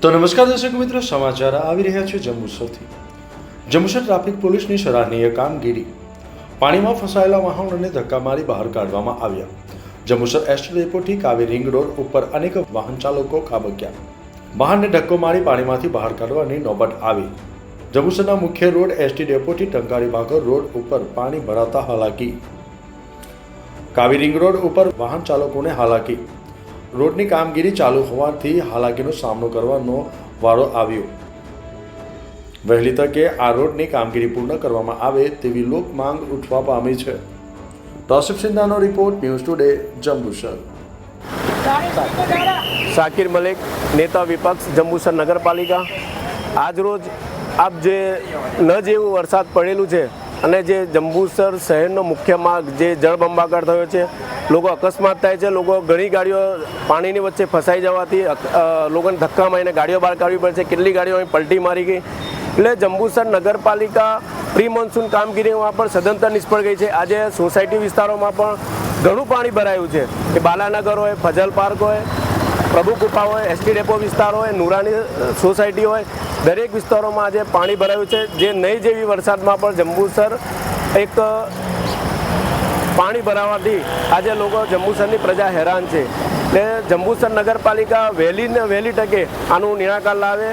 તો નમસ્કાર દર્શક મિત્રો, સમાચાર આવી રહ્યા છે જંબુસરથી. જંબુસર ટ્રાફિક પોલીસની સરાહનીય કામગીરી. પાણીમાં ફસાયેલા વાહનોને ધક્કા મારી બહાર કાઢવામાં આવ્યા. જંબુસર એસટી ડેપોથી કાવી રિંગ રોડ ઉપર અનેક વાહન ચાલકો ખાબક્યા. વાહનને ધક્કો મારી પાણીમાંથી બહાર કાઢવાની નોબત આવી. જંબુસરના મુખ્ય રોડ એસટી ડેપોથી ટંકારી ભાગર રોડ ઉપર પાણી ભરાતા હાલાકી. કાવી રિંગ રોડ ઉપર વાહન ચાલકોને હાલાકી. રોડની કામગીરી ચાલુ હોવાથી હાલાકીનો સામનો કરવાનો વારો આવ્યો. વહેલી તકે આ રોડની કામગીરી પૂર્ણ કરવામાં આવે તેવી લોક માંગ ઉઠવા પામી છે. Tosif સિંધાનો report news today, Jambusar. Shakir Malik, નેતા વિપક્ષ, જંબુસર નગરપાલિકા. આજરોજ આપ જે, ન જેવું વરસાદ પડેલું છે અને જે જંબુસર શહેરનો મુખ્ય માર્ગ જે જળબંબાકાર થયો છે, લોકો અકસ્માત થાય છે, લોકો ઘણી ગાડીઓ પાણીની વચ્ચે ફસાઈ જવાથી લોકોને ધક્કા મારીને ગાડીઓ બહાર કાઢવી પડે છે, કેટલી ગાડીઓ અહીં પલટી મારી ગઈ. એટલે જંબુસર નગરપાલિકા પ્રી મોન્સૂન કામગીરીમાં પણ સદંતર નિષ્ફળ ગઈ છે. આજે સોસાયટી વિસ્તારોમાં પણ ઘણું પાણી ભરાયું છે. કે બાલાનગર હોય, ફજલ પાર્ક હોય, પ્રભુ કૃપા હોય, એસટી ડેપો વિસ્તાર હોય, નુરાની સોસાયટી હોય દરેક વિસ્તારોમાં આજે પાણી ભરાયું છે. જે નહીં જેવી વરસાદમાં પણ જંબુસર એક પાણી ભરાવાથી આજે લોકો જંબુસરની પ્રજા હેરાન છે. એટલે જંબુસર નગરપાલિકા વહેલી ને વહેલી તકે આનું નિરાકાર લાવે.